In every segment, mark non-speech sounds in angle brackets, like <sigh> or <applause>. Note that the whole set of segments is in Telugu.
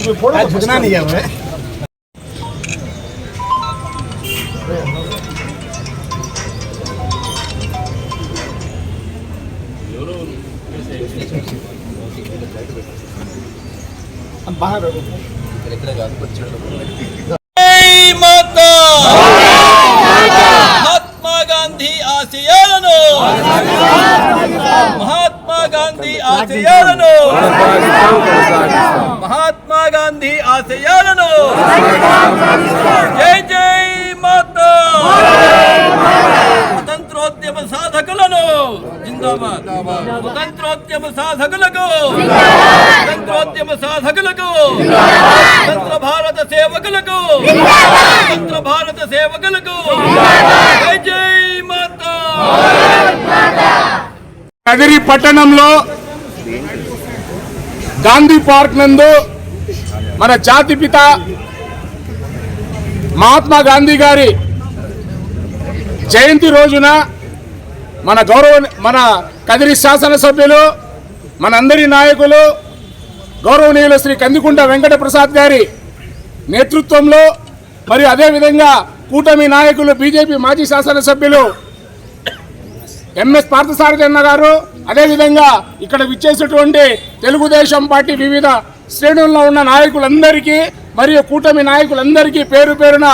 झुकना नहीं है हमें हम बाहर रहो జై మాతా మహాత్మా గాంధీ ఆశయాలను మహాత్మా గాంధీ ఆశయాలను మహాత్మా గాంధీ ఆశయాలను. జై జై మాతా. స్వతంత్రోద్యమ సాధకులను. జిందాబాద్. స్వతంత్రోద్యమ సాధకులకు. స్వతంత్రోద్యమ సాధకులకు. స్వతంత్ర భారత సేవకులకు. స్వతంత్ర భారత సేవకులకు. జై జై మాతా. కదిరి పట్టణంలో గాంధీ పార్క్ నందు మన జాతిపిత మహాత్మా గాంధీ గారి జయంతి రోజున మన గౌరవ మన కదిరి శాసనసభ్యులు మనందరి నాయకులు గౌరవనీయులు శ్రీ కందికుంట వెంకట ప్రసాద్ గారి నేతృత్వంలో మరియు అదేవిధంగా కూటమి నాయకులు బీజేపీ మాజీ శాసనసభ్యులు ఎంఎస్ పార్థసారథి అన్న గారు అదేవిధంగా ఇక్కడ విచ్చేసినటువంటి తెలుగుదేశం పార్టీ వివిధ శ్రేణుల్లో ఉన్న నాయకులందరికీ మరియు కూటమి నాయకులందరికీ పేరు పేరున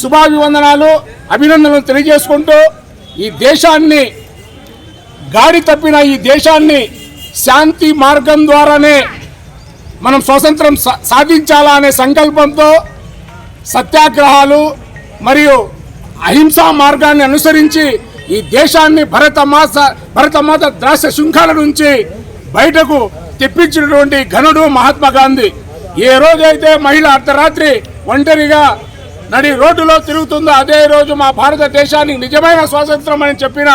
శుభాభివందనాలు అభినందనలు తెలియజేసుకుంటూ ఈ దేశాన్ని గాడి తప్పిన ఈ దేశాన్ని శాంతి మార్గం ద్వారానే మనం స్వతంత్రం సా- సాధించాలా అనే సంకల్పంతో సత్యాగ్రహాలు మరియు అహింసా మార్గాన్ని అనుసరించి ఈ దేశాన్ని భరతమాత భరతమాత ద్రాక్ష శృంఖాల నుంచి బయటకు తెప్పించినటువంటి ఘనుడు మహాత్మా గాంధీ. ఏ రోజైతే మహిళ అర్ధరాత్రి ఒంటరిగా నడి రోడ్డులో తిరుగుతుందో అదే రోజు మా భారతదేశానికి నిజమైన స్వాతంత్రం అని చెప్పిన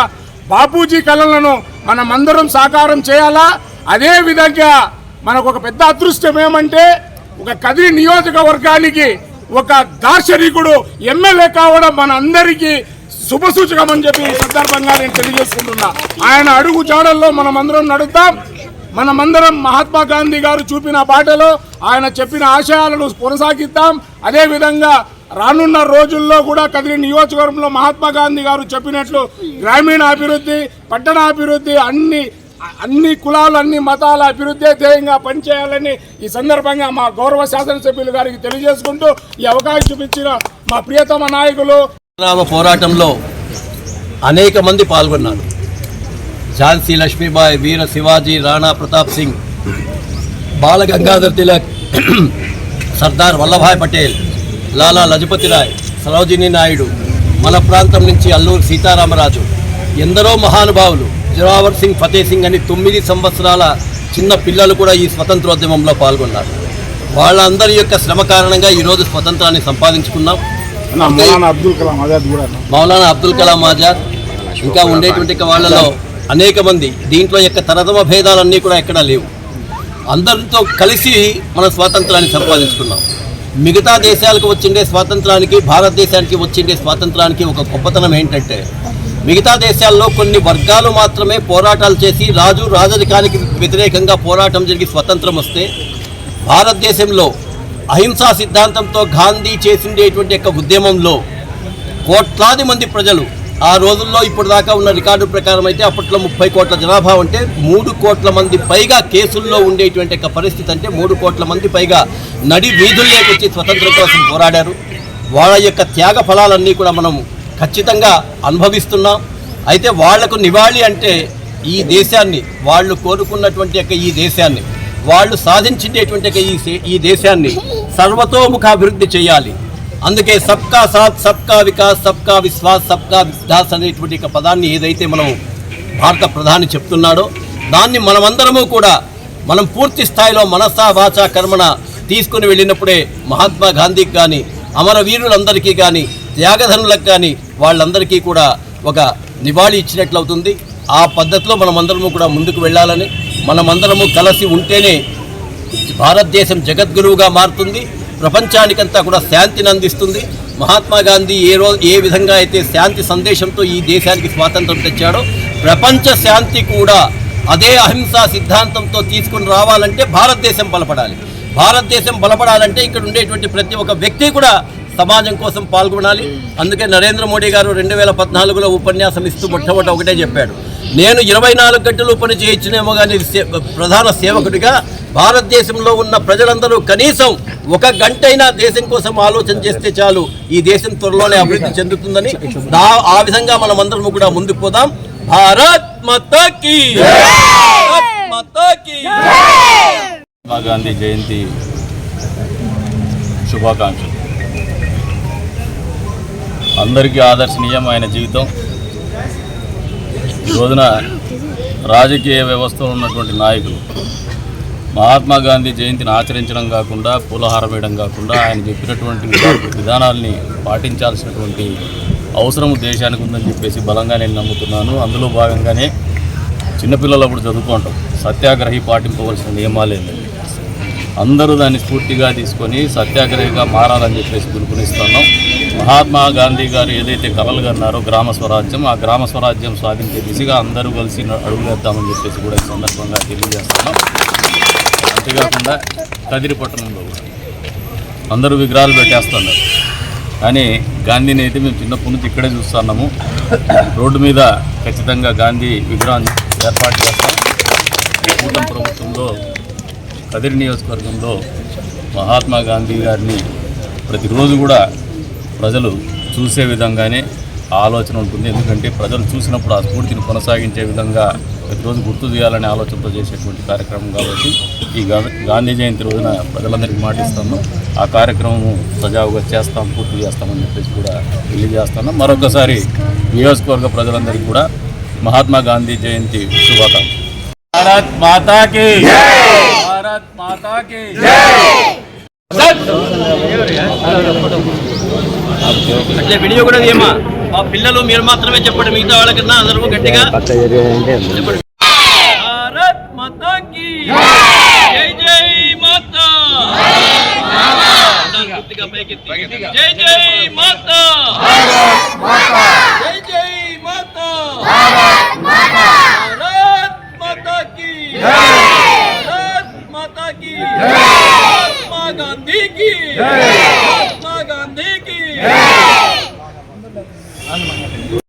బాపూజీ కళలను మనమందరం సాకారం చేయాలా? అదే విధంగా మనకు ఒక పెద్ద అదృష్టం ఏమంటే ఒక కదిరి నియోజకవర్గానికి ఒక దార్శనికుడు ఎమ్మెల్యే కావడం మన అందరికీ శుభసూచకం అని చెప్పి ఈ సందర్భంగా నేను తెలియజేసుకుంటున్నా. ఆయన అడుగు జాడల్లో మనం అందరం నడుద్దాం. మనమందరం మహాత్మా గాంధీ గారు చూపిన బాటలో ఆయన చెప్పిన ఆశయాలను కొనసాగిద్దాం. అదేవిధంగా రానున్న రోజుల్లో కూడా కదిరి నియోజకవర్గంలో మహాత్మా గాంధీ గారు చెప్పినట్లు గ్రామీణ అభివృద్ధి పట్టణ అభివృద్ధి అన్ని అన్ని కులాలు అన్ని మతాల అభివృద్ధి ధ్యేయంగా పనిచేయాలని ఈ సందర్భంగా మా గౌరవ శాసనసభ్యులు గారికి తెలియజేసుకుంటూ ఈ అవకాశం చూపించిన మా ప్రియతమ నాయకులు. రామ పోరాటంలో అనేక మంది పాల్గొన్నారు. ఝాన్సీ లక్ష్మీబాయి వీర శివాజీ రాణా ప్రతాప్ సింగ్ బాల గంగాధర్ తిలక్ <clears throat> సర్దార్ వల్లభాయ్ పటేల్ లాలా లజపతి రాయ్ సరోజినీ నాయుడు మన ప్రాంతం నుంచి అల్లూరు సీతారామరాజు ఎందరో మహానుభావులు జోరావర్ సింగ్ ఫతే సింగ్ అని తొమ్మిది సంవత్సరాల చిన్న పిల్లలు కూడా ఈ స్వతంత్రోద్యమంలో పాల్గొన్నారు. వాళ్ళందరి యొక్క శ్రమ కారణంగా ఈరోజు స్వతంత్రాన్ని సంపాదించుకున్నాం. మౌలానా అబ్దుల్ కలాం ఆజాద్ కూడా. మౌలానా అబ్దుల్ కలాం ఆజాద్ ఇంకా ఉండేటువంటి వాళ్ళలో అనేక మంది దీంట్లో యొక్క తరతమ భేదాలన్నీ కూడా ఎక్కడా లేవు. అందరితో కలిసి మన స్వాతంత్రాన్ని సంపాదించుకున్నాం. మిగతా దేశాలకు వచ్చిండే స్వాతంత్రానికి భారతదేశానికి వచ్చిండే స్వాతంత్రానికి ఒక గొప్పతనం ఏంటంటే మిగతా దేశాల్లో కొన్ని వర్గాలు మాత్రమే పోరాటాలు చేసి రాజు రాజరికానికి వ్యతిరేకంగా పోరాటం జరిగి స్వతంత్రం వస్తే భారతదేశంలో అహింసా సిద్ధాంతంతో గాంధీ చేసిండేటువంటి యొక్క ఉద్యమంలో కోట్లాది మంది ప్రజలు ఆ రోజుల్లో ఇప్పుడు దాకా ఉన్న రికార్డు ప్రకారం అయితే అప్పట్లో ముప్పై కోట్ల జనాభా ఉంటే మూడు కోట్ల మంది పైగా కేసుల్లో ఉండేటువంటి యొక్క పరిస్థితి అంటే మూడు కోట్ల మంది పైగా నడి వీధుల్లోకి వచ్చి స్వతంత్రం కోసం పోరాడారు. వాళ్ళ యొక్క త్యాగ ఫలాలన్నీ కూడా మనం ఖచ్చితంగా అనుభవిస్తున్నాం. అయితే వాళ్ళకు నివాళి అంటే ఈ దేశాన్ని వాళ్ళు కోరుకున్నటువంటి యొక్క ఈ దేశాన్ని వాళ్ళు సాధించేటువంటి ఈ ఈ దేశాన్ని సర్వతోముఖాభివృద్ధి చేయాలి. అందుకే సబ్కా సాత్ సబ్కా వికాస్ సబ్కా విశ్వాస్ సబ్కా విశ్వాస్ అనేటువంటి పదాన్ని ఏదైతే మనం భారత ప్రధాని చెప్తున్నాడో దాన్ని మనమందరము కూడా మనం పూర్తి స్థాయిలో మనసా వాచ కర్మణ తీసుకుని వెళ్ళినప్పుడే మహాత్మా గాంధీకి కానీ అమరవీరులందరికీ కానీ త్యాగధనులకు కానీ వాళ్ళందరికీ కూడా ఒక నివాళి ఇచ్చినట్లవుతుంది. ఆ పద్ధతిలో మనమందరము కూడా ముందుకు వెళ్ళాలని మనమందరము కలిసి ఉంటేనే భారతదేశం జగద్గురువుగా మారుతుంది. ప్రపంచానికంతా కూడా శాంతిని అందిస్తుంది మహాత్మా గాంధీ ఏ రోజు ఏ విధంగా అయితే శాంతి సందేశంతో ఈ దేశానికి స్వాతంత్రం తెచ్చాడో ప్రపంచ శాంతి కూడా అదే అహింసా సిద్ధాంతంతో తీసుకుని రావాలంటే భారతదేశం బలపడాలి. భారతదేశం బలపడాలంటే ఇక్కడ ఉండేటువంటి ప్రతి ఒక్క వ్యక్తి కూడా సమాజం కోసం పాల్గొనాలి. అందుకే నరేంద్ర మోడీ గారు రెండు వేల పద్నాలుగులో ఉపన్యాసం ఇస్తూ మొట్టమొదటి ఒకటే చెప్పాడు. నేను ఇరవై నాలుగు గంటలు పని చేయించినేమో కానీ సే- ప్రధాన సేవకుడిగా భారతదేశంలో ఉన్న ప్రజలందరూ కనీసం ఒక గంట అయినా దేశం కోసం ఆలోచన చేస్తే చాలు. ఈ దేశం త్వరలోనే అభివృద్ధి చెందుతుందని ఆ విధంగా మనం అందరం కూడా ముందుకు పోదాం. భారత్ మతకి మహాత్మా గాంధీ జయంతి శుభాకాంక్షలు. అందరికీ ఆదర్శనీయం ఆయన జీవితం. ఈ రోజున రాజకీయ వ్యవస్థలో ఉన్నటువంటి నాయకులు మహాత్మా గాంధీ జయంతిని ఆచరించడం కాకుండా పూలహారం వేయడం కాకుండా ఆయన చెప్పినటువంటి విధానాల్ని పాటించాల్సినటువంటి అవసరం దేశానికి ఉందని చెప్పేసి బలంగా నేను నమ్ముతున్నాను. అందులో భాగంగానే చిన్నపిల్లలు అప్పుడు చదువుకుంటాం సత్యాగ్రహి పాటింపవలసిన నియమాలు ఏంటండి అందరూ దాన్ని స్ఫూర్తిగా తీసుకొని సత్యాగ్రహిగా మారాలని చెప్పేసి పిలుపునిస్తున్నాం మహాత్మా గాంధీ గారు ఏదైతే కలలు కన్నారో గ్రామ స్వరాజ్యం ఆ గ్రామ స్వరాజ్యం సాధించే దిశగా అందరూ కలిసి అడుగులేద్దామని చెప్పేసి కూడా ఈ సందర్భంగా తెలియజేస్తున్నాం. అంతేకాకుండా కదిరి పట్టణంలో అందరూ విగ్రహాలు పెట్టేస్తున్నారు. కానీ గాంధీని అయితే మేము చిన్నప్పటి నుంచి ఇక్కడే చూస్తున్నాము రోడ్డు మీద ఖచ్చితంగా గాంధీ విగ్రహాన్ని ఏర్పాటు చేస్తాం. కూటం కూటమి ప్రభుత్వంలో కదిరి నియోజకవర్గంలో మహాత్మా గాంధీ గారిని ప్రతిరోజు కూడా ప్రజలు చూసే విధంగానే ఆలోచన ఉంటుంది. ఎందుకంటే ప్రజలు చూసినప్పుడు ఆ స్ఫూర్తిని కొనసాగించే విధంగా ప్రతిరోజు గుర్తు చేయాలనే ఆలోచనతో చేసేటువంటి కార్యక్రమం కాబట్టి ఈ గాంధీ జయంతి రోజున ప్రజలందరికీ మాటిస్తాము ఆ కార్యక్రమం సజావుగా చేస్తాం పూర్తి చేస్తామని చెప్పేసి కూడా తెలియజేస్తున్నాం మరొకసారి నియోజకవర్గ ప్రజలందరికీ కూడా మహాత్మా గాంధీ జయంతి శుభాకాంక్షలు. భారత్ మాతా కి భారత్ మాతా కి అట్లే వీడియో కూడా ఏమా మా పిల్లలు మీరు మాత్రమే చెప్పండి మిగతా వాళ్ళకన్నా అందరూ గట్టిగా. భారత్ మాతా. జై జై మాతా. జై